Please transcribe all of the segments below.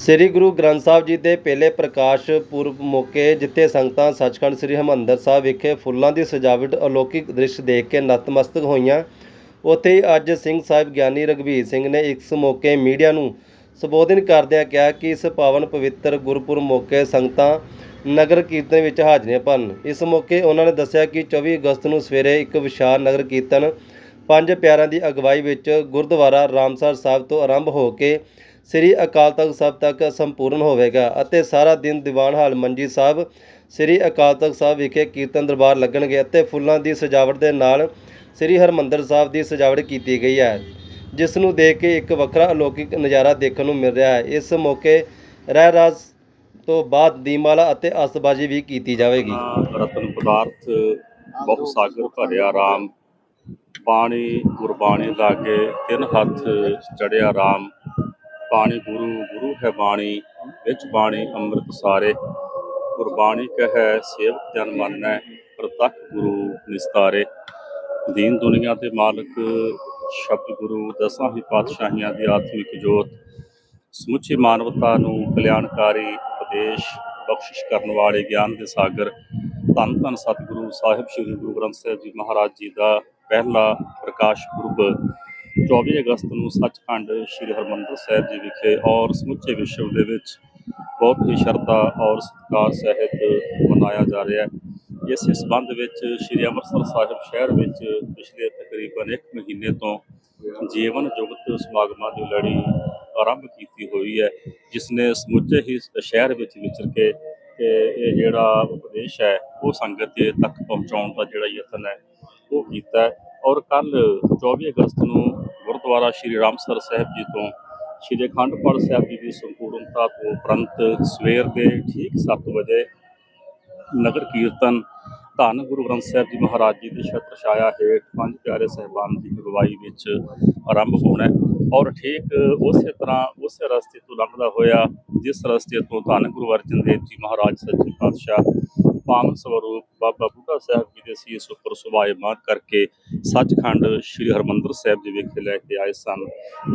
ਸ੍ਰੀ ਗੁਰੂ ਗ੍ਰੰਥ ਸਾਹਿਬ ਜੀ ਦੇ ਪਹਿਲੇ ਪ੍ਰਕਾਸ਼ ਪੁਰਬ ਮੌਕੇ ਜਿੱਥੇ ਸੰਗਤਾਂ ਸੱਚਖੰਡ ਸ੍ਰੀ ਹਰਿਮੰਦਰ ਸਾਹਿਬ ਵਿਖੇ ਫੁੱਲਾਂ ਦੀ ਸਜਾਵਟ ਅਲੌਕਿਕ ਦ੍ਰਿਸ਼ ਦੇਖ ਕੇ ਨਤਮਸਤਕ ਹੋਈਆਂ। ਉੱਥੇ ਹੀ ਅੱਜ ਸਿੰਘ ਸਾਹਿਬ ਗਿਆਨੀ ਰਘਬੀਰ ਸਿੰਘ ਨੇ ਇਸ ਮੌਕੇ ਮੀਡੀਆ ਨੂੰ ਸੰਬੋਧਨ ਕਰਦਿਆਂ ਕਿਹਾ ਕਿ ਇਸ ਪਾਵਨ ਪਵਿੱਤਰ ਗੁਰਪੁਰਬ ਮੌਕੇ ਸੰਗਤਾਂ ਨਗਰ ਕੀਰਤਨ ਵਿੱਚ ਹਾਜ਼ਰੀਆਂ ਭਰਨ। ਇਸ ਮੌਕੇ ਉਹਨਾਂ ਨੇ ਦੱਸਿਆ ਕਿ 24 ਅਗਸਤ ਨੂੰ ਸਵੇਰੇ ਇੱਕ ਵਿਸ਼ਾਲ ਨਗਰ ਕੀਰਤਨ ਪੰਜ ਪਿਆਰਿਆਂ ਦੀ ਅਗਵਾਈ ਵਿੱਚ ਗੁਰਦੁਆਰਾ ਰਾਮਸਰ ਸਾਹਿਬ ਤੋਂ ਆਰੰਭ ਹੋ ਕੇ ਸ੍ਰੀ ਅਕਾਲ ਤਖਤ ਸਾਹਿਬ ਤੱਕ ਸੰਪੂਰਨ ਹੋਵੇਗਾ ਅਤੇ ਸਾਰਾ ਦਿਨ ਦੀਵਾਨ ਹਾਲ ਮੰਜੀ ਸਾਹਿਬ, ਸ੍ਰੀ ਅਕਾਲ ਤਖਤ ਸਾਹਿਬ ਵਿਖੇ ਕੀਰਤਨ ਦਰਬਾਰ ਲੱਗਣਗੇ ਅਤੇ ਫੁੱਲਾਂ ਦੀ ਸਜਾਵਟ ਦੇ ਨਾਲ ਸ੍ਰੀ ਹਰਮੰਦਰ ਸਾਹਿਬ ਦੀ ਸਜਾਵਟ ਕੀਤੀ ਗਈ ਹੈ ਜਿਸ ਨੂੰ ਦੇਖ ਕੇ ਇੱਕ ਵੱਖਰਾ ਅਲੌਕਿਕ ਨਜ਼ਾਰਾ ਦੇਖਣ ਨੂੰ ਮਿਲ ਰਿਹਾ ਹੈ। ਇਸ ਮੌਕੇ ਰਹਿ ਰਾਸ ਤੋਂ ਬਾਅਦ ਦੀਮਾਲਾ ਅਤੇ ਅਸਬਾਜ਼ੀ ਵੀ ਕੀਤੀ ਜਾਵੇਗੀ। ਰਤਨ ਪਦਾਰਥ, ਬਹੁ ਸਾਗਰ ਭਰਿਆ ਰਾਮ, ਪਾਣੀ ਗੁਰਬਾਣੀ ਲਾਗੇ ਤਿੰਨ ਹੱਥ ਚੜਿਆ ਰਾਮ। ਪਾਣੀ ਗੁਰੂ ਗੁਰੂ ਹੈ ਬਾਣੀ, ਵਿੱਚ ਬਾਣੀ ਅੰਮ੍ਰਿਤ ਸਾਰੇ। ਗੁਰਬਾਣੀ ਕਹੈ, ਸੇਵਕ ਜਨ ਮੰਨੈ, ਪ੍ਰਤੱਖ ਗੁਰੂ ਨਿਸਤਾਰੇ। ਦੀਨ ਦੁਨੀਆ ਦੇ ਮਾਲਕ, ਸ਼ਬਦ ਗੁਰੂ, ਦਸਾਂ ਹੀ ਪਾਤਸ਼ਾਹੀਆਂ ਦੀ ਆਤਮਿਕ ਜੋਤ। ਸਮੁੱਚੀ ਮਾਨਵਤਾ ਨੂੰ ਕਲਿਆਣਕਾਰੀ ਉਪਦੇਸ਼, ਬਖਸ਼ਿਸ਼ ਕਰਨ ਵਾਲੇ ਗਿਆਨ ਦੇ ਸਾਗਰ। ਧੰਨ ਧੰਨ ਸਤਿਗੁਰੂ ਸਾਹਿਬ, ਸ੍ਰੀ ਗੁਰੂ ਗ੍ਰੰਥ ਸਾਹਿਬ ਜੀ ਮਹਾਰਾਜ ਜੀ ਦਾ ਪਹਿਲਾ ਪ੍ਰਕਾਸ਼ ਪੁਰਬ। 24 ਅਗਸਤ ਨੂੰ ਸੱਚਖੰਡ ਸ੍ਰੀ ਹਰਮੰਦਰ ਸਾਹਿਬ ਜੀ ਵਿਖੇ ਔਰ ਸਮੁੱਚੇ ਵਿਸ਼ਵ ਦੇ ਵਿੱਚ ਬਹੁਤ ਹੀ ਸ਼ਰਧਾ ਔਰ ਸਤਿਕਾਰ ਸਹਿਤ ਮਨਾਇਆ ਜਾ ਰਿਹਾ ਹੈ। ਇਸੇ ਸਬੰਧ ਵਿੱਚ ਸ੍ਰੀ ਅੰਮ੍ਰਿਤਸਰ ਸਾਹਿਬ ਸ਼ਹਿਰ ਵਿੱਚ ਪਿਛਲੇ ਤਕਰੀਬਨ 1 ਮਹੀਨੇ ਤੋਂ ਜੀਵਨ ਜੁਗਤ ਸਮਾਗਮਾਂ ਦੀ ਲੜੀ ਆਰੰਭ ਕੀਤੀ ਹੋਈ ਹੈ ਜਿਸ ਨੇ ਸਮੁੱਚੇ ਹੀ ਸ਼ਹਿਰ ਵਿੱਚ ਵਿਚਰ ਕੇ ਕਿ ਇਹ ਜਿਹੜਾ ਉਪਦੇਸ਼ ਹੈ, ਉਹ ਸੰਗਤ ਦੇ ਤੱਕ ਪਹੁੰਚਾਉਣ ਦਾ ਜਿਹੜਾ ਯਤਨ ਹੈ, ਉਹ ਕੀਤਾ ਔਰ ਕੱਲ 24 ਅਗਸਤ ਨੂੰ ਗੁਰਦੁਆਰਾ ਸ਼੍ਰੀ ਰਾਮਸਰ ਸਾਹਿਬ ਜੀ ਤੋਂ, ਸ਼੍ਰੀ ਅਖੰਡ ਪਾਠ ਸਾਹਿਬ ਜੀ ਦੀ ਸੰਪੂਰਨਤਾ ਤੋਂ ਉਪਰੰਤ ਸਵੇਰ ਦੇ ਠੀਕ 7 ਵਜੇ ਨਗਰ ਕੀਰਤਨ ਧੰਨ ਗੁਰੂ ਗ੍ਰੰਥ ਸਾਹਿਬ ਜੀ ਮਹਾਰਾਜ ਜੀ ਦੇ ਛਤਰ ਛਾਇਆ ਹੇਠ ਪੰਜ ਪਿਆਰੇ ਸਹਿਬਾਨ ਦੀ ਅਗਵਾਈ ਵਿੱਚ ਆਰੰਭ ਹੋਣਾ ਔਰ ਠੀਕ ਉਸੇ ਤਰ੍ਹਾਂ ਉਸੇ ਰਸਤੇ ਤੋਂ ਲੰਘਦਾ ਹੋਇਆ, ਜਿਸ ਰਸਤੇ ਤੋਂ ਧੰਨ ਗੁਰੂ ਅਰਜਨ ਦੇਵ ਜੀ ਮਹਾਰਾਜ, ਸੱਚੇ ਪਾਤਸ਼ਾਹ ਪਾਵਨ ਸਵਰੂਪ ਬਾਬਾ ਬੁੱਢਾ ਸਾਹਿਬ ਜੀ ਦੇ ਸੀਸ ਉੱਪਰ ਸੁਭਾਇਮਾਨ ਕਰਕੇ ਸੱਚਖੰਡ ਸ੍ਰੀ ਹਰਮੰਦਰ ਸਾਹਿਬ ਜੀ ਵਿਖੇ ਲੈ ਕੇ ਆਏ ਸਨ।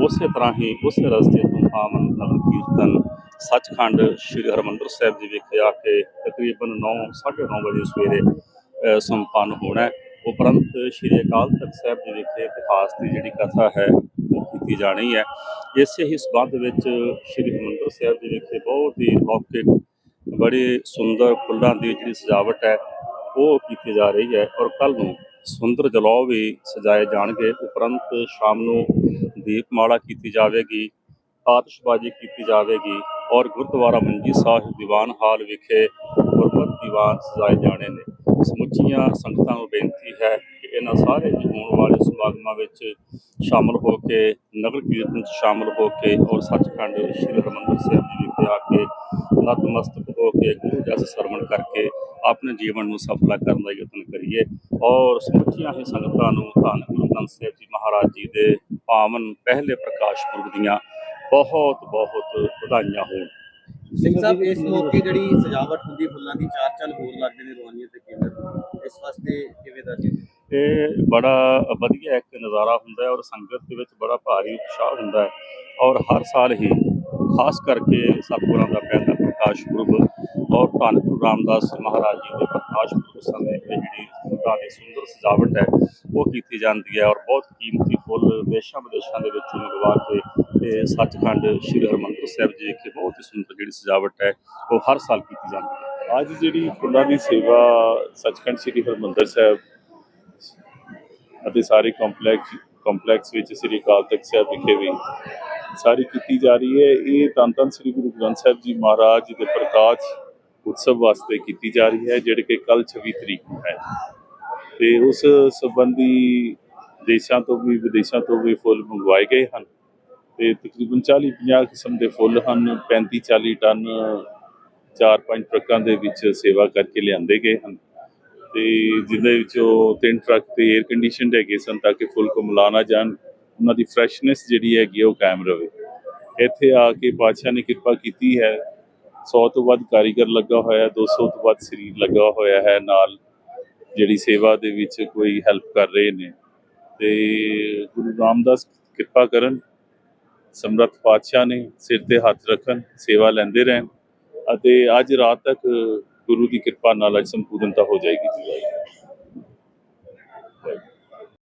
ਉਸੇ ਤਰ੍ਹਾਂ ਹੀ ਉਸੇ ਰਸਤੇ ਤੋਂ ਪਾਵਨ ਨਗਰ ਕੀਰਤਨ ਸੱਚਖੰਡ ਸ੍ਰੀ ਹਰਮੰਦਰ ਸਾਹਿਬ ਜੀ ਵਿਖੇ ਆ ਕੇ ਤਕਰੀਬਨ 9 9:30 ਵਜੇ ਸਵੇਰੇ ਸੰਪੰਨ ਹੋਣਾ ਉਪਰੰਤ ਸ੍ਰੀ ਅਕਾਲ ਤਖਤ ਸਾਹਿਬ ਜੀ ਵਿਖੇ ਇਤਿਹਾਸ ਦੀ ਜਿਹੜੀ ਕਥਾ ਹੈ, ਉਹ ਕੀਤੀ ਜਾਣੀ ਹੈ। ਇਸੇ ਹੀ ਸਬੰਧ ਵਿੱਚ ਸ੍ਰੀ ਹਰਮੰਦਰ ਸਾਹਿਬ ਜੀ ਵਿਖੇ ਬਹੁਤ ਹੀ ਲੌਕਿਕ ਬੜੀ ਸੁੰਦਰ ਫੁੱਲਾਂ ਦੀ ਜਿਹੜੀ ਸਜਾਵਟ ਹੈ, ਉਹ ਕੀਤੀ ਜਾ ਰਹੀ ਹੈ ਔਰ ਕੱਲ ਨੂੰ ਸੁੰਦਰ ਜਲੌ ਵੀ ਸਜਾਏ ਜਾਣਗੇ। ਉਪਰੰਤ ਸ਼ਾਮ ਨੂੰ ਦੀਪਮਾਲਾ ਕੀਤੀ ਜਾਵੇਗੀ, ਆਤਿਸ਼ਬਾਜ਼ੀ ਕੀਤੀ ਜਾਵੇਗੀ ਔਰ ਗੁਰਦੁਆਰਾ ਮੰਜੀ ਸਾਹਿਬ ਦੀਵਾਨ ਹਾਲ ਵਿਖੇ ਗੁਰਮਤਿ ਦੀਵਾਨ ਸਜਾਏ ਜਾਣੇ ਨੇ। ਸਮੁੱਚੀਆਂ ਸੰਗਤਾਂ ਨੂੰ ਬੇਨਤੀ ਹੈ ਕਿ ਇਹਨਾਂ ਸਾਰੇ ਹੋਣ ਵਾਲੇ ਸਮਾਗਮਾਂ ਵਿੱਚ ਸ਼ਾਮਲ ਹੋ ਕੇ, ਨਗਰ ਕੀਰਤਨ 'ਚ ਸ਼ਾਮਲ ਹੋ ਕੇ ਔਰ ਸੱਚਖੰਡ ਸ੍ਰੀ ਹਰਿਮੰਦਰ ਸਾਹਿਬ ਜੀ ਵਿਖੇ ਆ ਕੇ ਨਤਮਸਤਕ ਹੋ ਕੇ ਗੁਰੂ ਜਸ ਸਰਵਣ ਕਰਕੇ ਆਪਣੇ ਜੀਵਨ ਨੂੰ ਸਫਲਾ ਕਰਨ ਦਾ ਯਤਨ ਕਰੀਏ ਔਰ ਸਮੁੱਚੀਆਂ ਹੀ ਸੰਗਤਾਂ ਨੂੰ ਧੰਨ ਗੁਰੂ ਗ੍ਰੰਥ ਸਾਹਿਬ ਜੀ ਮਹਾਰਾਜ ਜੀ ਦੇ ਪਾਵਨ ਪਹਿਲੇ ਪ੍ਰਕਾਸ਼ ਪੁਰਬ ਦੀਆਂ ਬਹੁਤ ਬਹੁਤ ਵਧਾਈਆਂ ਹੋਣ। ਸਿੰਘ ਸਾਹਿਬ ਇਸ ਮੌਕੇ ਜਿਹੜੀ ਸਜਾਵਟ ਹੁੰਦੀ ਫੁੱਲਾਂ ਦੀ ਚਾਰ ਚਾਲ ਹੋਰ ਲੱਗਦੇ ਨੇ ਰਵਾਨੀਆਂ ਤੇ ਕੇਂਦਰ ਇਸ ਵਾਸਤੇ ਕਿਵੇਂ ਦਾ ਜੀ? ਇਹ ਬੜਾ ਵਧੀਆ ਇੱਕ ਨਜ਼ਾਰਾ ਹੁੰਦਾ ਹੈ ਔਰ ਸੰਗਤ ਦੇ ਵਿੱਚ ਬੜਾ ਭਾਰੀ ਉਤਸ਼ਾਹ ਹੁੰਦਾ ਹੈ ਔਰ ਹਰ ਸਾਲ ਹੀ ਖਾਸ ਕਰਕੇ ਸਤਿਗੁਰਾਂ ਦਾ ਪਹਿਲਾ ਪ੍ਰਕਾਸ਼ ਪੁਰਬ ਔਰ ਧੰਨ ਗੁਰੂ ਰਾਮਦਾਸ ਮਹਾਰਾਜ ਜੀ ਦੇ ਪ੍ਰਕਾਸ਼ ਪੁਰਬ ਸਮੇਂ ਇਹ ਜਿਹੜੀ ਫੁੱਲਾਂ ਦੀ ਸੁੰਦਰ ਸਜਾਵਟ ਹੈ, ਉਹ ਕੀਤੀ ਜਾਂਦੀ ਹੈ ਔਰ ਬਹੁਤ ਕੀਮਤੀ ਫੁੱਲ ਦੇਸ਼ਾਂ ਵਿਦੇਸ਼ਾਂ ਦੇ ਵਿੱਚੋਂ ਮੰਗਵਾ ਕੇ ਤੇ ਸੱਚਖੰਡ ਸ੍ਰੀ ਹਰਿਮੰਦਰ ਸਾਹਿਬ ਜੀ ਵਿਖੇ ਬਹੁਤ ਹੀ ਸੁੰਦਰ ਜਿਹੜੀ ਸਜਾਵਟ ਹੈ, ਉਹ ਹਰ ਸਾਲ ਕੀਤੀ ਜਾਂਦੀ ਹੈ। ਅੱਜ ਜਿਹੜੀ ਫੁੱਲਾਂ ਦੀ ਸੇਵਾ ਸੱਚਖੰਡ ਸ੍ਰੀ ਹਰਿਮੰਦਰ ਸਾਹਿਬ ਅਤੇ ਸਾਰੇ ਕੰਪਲੈਕਸ ਕੰਪਲੈਕਸ ਵਿੱਚ ਸ੍ਰੀ ਅਕਾਲ ਤਖਤ ਸਾਹਿਬ ਵਿਖੇ ਵੀ ਸਾਰੀ ਕੀਤੀ ਜਾ ਰਹੀ ਹੈ। ਇਹ ਧੰਨ ਧੰਨ ਸ੍ਰੀ ਗੁਰੂ ਗ੍ਰੰਥ ਸਾਹਿਬ ਜੀ ਮਹਾਰਾਜ ਜੀ ਦੇ ਪ੍ਰਕਾਸ਼ ਉਤਸਵ ਵਾਸਤੇ ਕੀਤੀ ਜਾ ਰਹੀ ਹੈ, ਜਿਹੜੇ ਕਿ ਕੱਲ 26 ਤਰੀਕ ਨੂੰ ਹੈ। ਤੇ ਉਸ ਸੰਬੰਧੀ ਦੇਸ਼ਾਂ ਤੋਂ ਵੀ, ਵਿਦੇਸ਼ਾਂ ਤੋਂ ਵੀ ਫੁੱਲ ਮੰਗਵਾਏ ਗਏ ਹਨ। ਤੇ ਤਕਰੀਬਨ 40 50 ਕਿਸਮ ਦੇ ਫੁੱਲ ਹਨ। 35 40 ਟਨ, ਚਾਰ ਪੰਜ ਟਰੱਕਾਂ ਦੇ ਵਿੱਚ ਸੇਵਾ ਕਰਕੇ ਲਿਆਂਦੇ ਗਏ ਹਨ। ਤੇ ਜਿਹਦੇ ਵਿੱਚੋਂ ਤਿੰਨ ਟਰੱਕ ਤੇ 에ਅਰ ਕੰਡੀਸ਼ਨਡ ਹੈਗੇ ਸਨ, ਤਾਂ ਕਿ ਫੁੱਲ ਕੁਮਲਾ ਨਾ ਜਾਣ। ਉਹਨਾਂ ਦੀ ਫਰੈਸ਼ਨੈਸ ਜਿਹੜੀ ਹੈਗੀ ਆ ਉਹ ਕਾਇਮ ਰਵੇ। ਇੱਥੇ ਆ ਕੇ ਬਾਦਸ਼ਾਹ ਨੇ ਕਿਰਪਾ ਕੀਤੀ ਹੈ। 100 ਤੋਂ ਵੱਧ ਕਾਰੀਗਰ ਲੱਗਾ ਹੋਇਆ ਹੈ 200 ਤੋਂ ਵੱਧ ਸਰੀਰ ਲੱਗਾ ਹੋਇਆ ਹੈ ਨਾਲ। ਜਿਹੜੀ ਸੇਵਾ ਦੇ ਵਿੱਚ ਕੋਈ ਹੈਲਪ ਕਰ ਰਹੇ ਨੇ। ਤੇ ਗੁਰੂ ਰਾਮਦਾਸ ਕਿਰਪਾ ਕਰਨ, ਸਮਰੱਥ ਪਾਤਸ਼ਾਹ ਨੇ ਸਿਰ ਤੇ ਹੱਥ ਰੱਖਣ, ਸੇਵਾ ਲੈਂਦੇ ਰਹਿਣ ਅਤੇ ਅੱਜ ਰਾਤ ਤੱਕ ਗੁਰੂ ਦੀ ਕਿਰਪਾ ਨਾਲ ਅੱਜ ਸੰਪੂਰਨਤਾ ਹੋ ਜਾਏਗੀ। ਜੀ